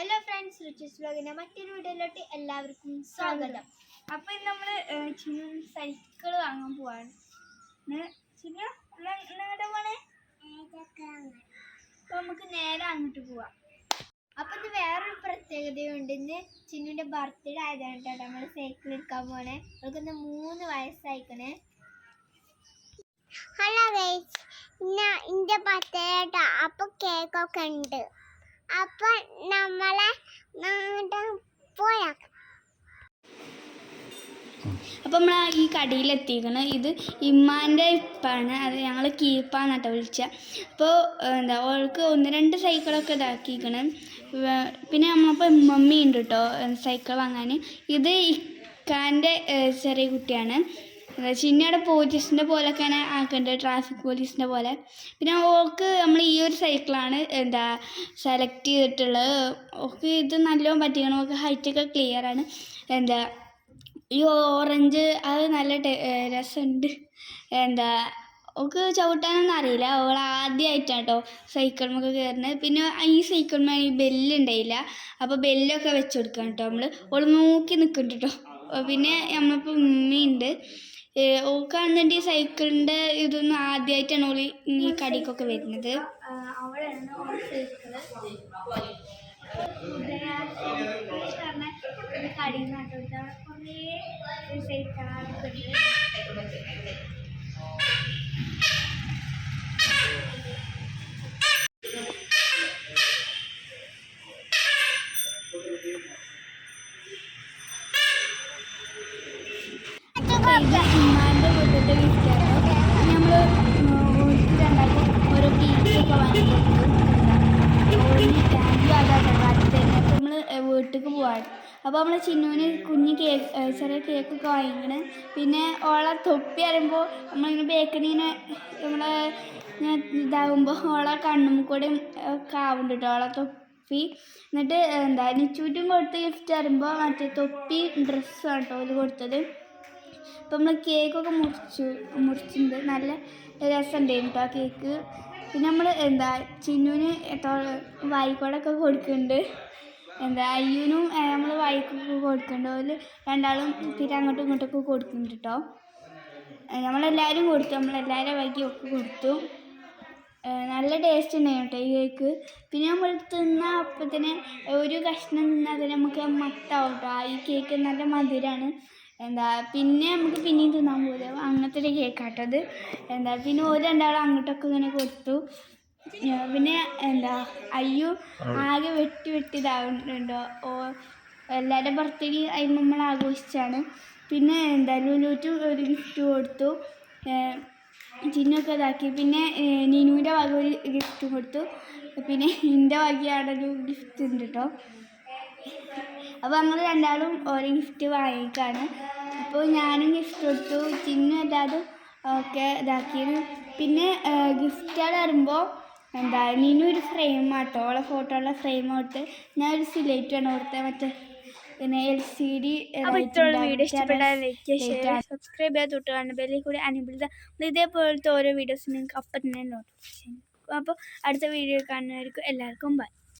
Hello friends riches ബ്ലോഗിന്റെ മറ്റൊരു വീഡിയോയിലോട്ട് എല്ലാവർക്കും സ്വാഗതം. അപ്പൊ ഇന്ന് നമ്മൾ സൈക്കിൾ വാങ്ങാൻ പോവാണ്. നിങ്ങളുടെ പോണേ? അപ്പൊ നമുക്ക് നേരെ അങ്ങോട്ട് പോവാം. അപ്പൊ ഇത് വേറൊരു പ്രത്യേകതയുണ്ട്. ഇന്ന് ചിന്നുവിന്റെ ബർത്ത്ഡേ ആയതാണ് കേട്ടോ. നമ്മൾ സൈക്കിൾ എടുക്കാൻ പോണേ. അവൾക്കൊന്ന് മൂന്ന് വയസ്സായിക്കണേ. ഹലോ ഗൈസ് ഇന്ന് എന്റെ ബർത്ത്ഡേ അപ്പൊ കേക്കൊക്കെ ഉണ്ട്. അപ്പൊ നമ്മളെ പോയാ. അപ്പൊ നമ്മൾ ഈ കടയിലെത്തിക്കണ് ഇത് ഇമ്മാന്റെ ഇപ്പാണ്. അത് ഞങ്ങൾ കീപ്പാന്ന് കേട്ടോ വിളിച്ച. അപ്പോൾ എന്താ ഓൾക്ക് ഒന്ന് രണ്ട് സൈക്കിളൊക്കെ ഇതാക്കിക്കണ് പിന്നെ നമ്മളപ്പോൾ മമ്മി ഉണ്ട് കേട്ടോ സൈക്കിൾ വാങ്ങാൻ ഇത് ഇക്കാന്റെ ചെറിയ കുട്ടിയാണ്. എന്താ വെച്ചാൽ ഇനി അവിടെ പോലീസിന്റെ പോലൊക്കെ ആക്കുന്നുണ്ട് ട്രാഫിക് പോലീസിന്റെ പോലെ. പിന്നെ ഓൾക്ക് നമ്മൾ ഈ ഒരു സൈക്കിളാണ് എന്താ സെലക്ട് ചെയ്തിട്ടുള്ളത്. ഓൾക്ക് ഇത് നല്ലോണം പറ്റിക്കണം ഓൾക്ക് ഹൈറ്റൊക്കെ ക്ലിയർ ആണ്. എന്താ ഈ ഓറഞ്ച് അത് നല്ല രസമുണ്ട്. എന്താ ഓക്ക് ചവിട്ടാനൊന്നും അറിയില്ല. അവൾ ആദ്യമായിട്ടാണ് കേട്ടോ സൈക്കിളിമൊക്കെ കയറുന്നത് പിന്നെ ഈ സൈക്കിളിമ ഈ ബെല്ലുണ്ടായില്ല അപ്പോൾ ബെല്ലൊക്കെ വെച്ച് കൊടുക്കണം കേട്ടോ നമ്മൾ ഓൾ നോക്കി നിൽക്കുന്നുണ്ട് കേട്ടോ പിന്നെ നമ്മളിപ്പോൾ ഉമ്മയുണ്ട് ഓക്കാണെന്നുണ്ടെങ്കിൽ ഈ സൈക്കിളിന്റെ ഇതൊന്നും ആദ്യമായിട്ടാണ് ഓളി ഈ കടിക്കൊക്കെ വരുന്നത്. അവളാണ് ഓൾ സൈക്കിൾ. കുറേ സൈക്കിളൊക്കെ ഇത് ഉമ്മാന്റെ അതാട്ടോ അപ്പോൾ നമ്മൾ ചിന്നുവിന് കുഞ്ഞ് കേക്ക് ചെറിയ കേക്കൊക്കെ വാങ്ങിക്കണ് പിന്നെ ഓളെ തൊപ്പി അറിയുമ്പോൾ നമ്മളിങ്ങനെ ബേക്കറിങ്ങനെ നമ്മളെ ഇതാകുമ്പോൾ ഓളെ കണ്ണും കൂടെ ഒക്കെ ആവുന്നുണ്ട് കേട്ടോ ഓളെ തൊപ്പി എന്നിട്ട് എന്താ നിച്ചൂറ്റും കൊടുത്ത ഗിഫ്റ്റ് അറിയുമ്പോൾ മറ്റേ തൊപ്പി ഡ്രസ്സാണ് കേട്ടോ ഓൽ കൊടുത്തത്. അപ്പം നമ്മൾ കേക്കൊക്കെ മുറിച്ചു മുറിച്ചിട്ടുണ്ട്. നല്ല രസമുണ്ടായിരുന്നു കേട്ടോ ആ കേക്ക്. പിന്നെ നമ്മൾ എന്താ ചിന്നുവിന് വായിക്കോടൊക്കെ കൊടുക്കുന്നുണ്ട്. എന്താ അയ്യൂനും നമ്മൾ വായിക്കൊക്കെ കൊടുക്കുന്നുണ്ട്. അതിൽ രണ്ടാളും പിന്നെ അങ്ങോട്ടും ഇങ്ങോട്ടൊക്കെ കൊടുക്കുന്നുണ്ട് കേട്ടോ നമ്മളെല്ലാവരും കൊടുത്തു. നമ്മളെല്ലാവരും വൈകി ഒക്കെ കൊടുത്തു. നല്ല ടേസ്റ്റ് ഉണ്ടായിരുന്നു കേട്ടോ ഈ കേക്ക്. പിന്നെ നമ്മൾ തിന്ന അപ്പത്തിന് ഒരു കഷ്ണം തിന്നാൽ തന്നെ നമുക്ക് മത്താവും കേട്ടോ ഈ കേക്ക് നല്ല മധുരമാണ് എന്താ പിന്നെ നമുക്ക് പിന്നെയും തിന്നാൻ പോലും അങ്ങനത്തെ ഒരു കേക്കാട്ടത് എന്താ പിന്നെ ഒരു രണ്ടാളും അങ്ങോട്ടൊക്കെ ഇങ്ങനെ കൊടുത്തു. പിന്നെ എന്താ അയ്യോ ആകെ വെട്ടി വെട്ടി ഇതാകുന്നുണ്ടോ ഓ എല്ലാവരുടെ ബർത്ത്ഡേ അതിന് നമ്മൾ ആഘോഷിച്ചാണ്. പിന്നെ എന്താ ലുലൂറ്റ് ഒരു ഗിഫ്റ്റ് കൊടുത്തു. ചിന്നൊക്കെ ഇതാക്കി. പിന്നെ നിനുവിന്റെ വക ഒരു ഗിഫ്റ്റ് കൊടുത്തു. പിന്നെ എന്റെ ഒരു ഗിഫ്റ്റ് ഉണ്ട് കേട്ടോ അപ്പോൾ ഞങ്ങൾ രണ്ടാളും ഓരോ ഗിഫ്റ്റ് വാങ്ങിക്കാണ്. അപ്പോൾ ഞാനും ഗിഫ്റ്റ് കൊടുത്തു ചിന്നും എല്ലാതും ഒക്കെ ഇതാക്കിയത് പിന്നെ ഗിഫ്റ്റുകൾ വരുമ്പോൾ എന്താ നീനും ഒരു ഫ്രെയിം ആട്ടോ ഓളെ ഫോട്ടോ ഉള്ള ഫ്രെയിം കൊടുത്ത് ഞാൻ ഒരു സിലേറ്റാണ് ഓർത്തെ മറ്റേ പിന്നെ എൽ സി ഡി വീഡിയോ ഇഷ്ടപ്പെട്ടാൽ ലൈക്ക് ചെയ്യുക സബ്സ്ക്രൈബ് ചെയ്യാൻ തൊട്ട് കാണുന്ന ബെല്ലിൽ കൂടി അനുബിളിത ഇതേപോലത്തെ ഓരോ വീഡിയോസ് നിങ്ങൾക്ക് അപ്പം തന്നെ നോട്ടിഫിക്കേഷൻ അപ്പോൾ അടുത്ത വീഡിയോ കാണുന്നവർക്കും എല്ലാവർക്കും ബൈ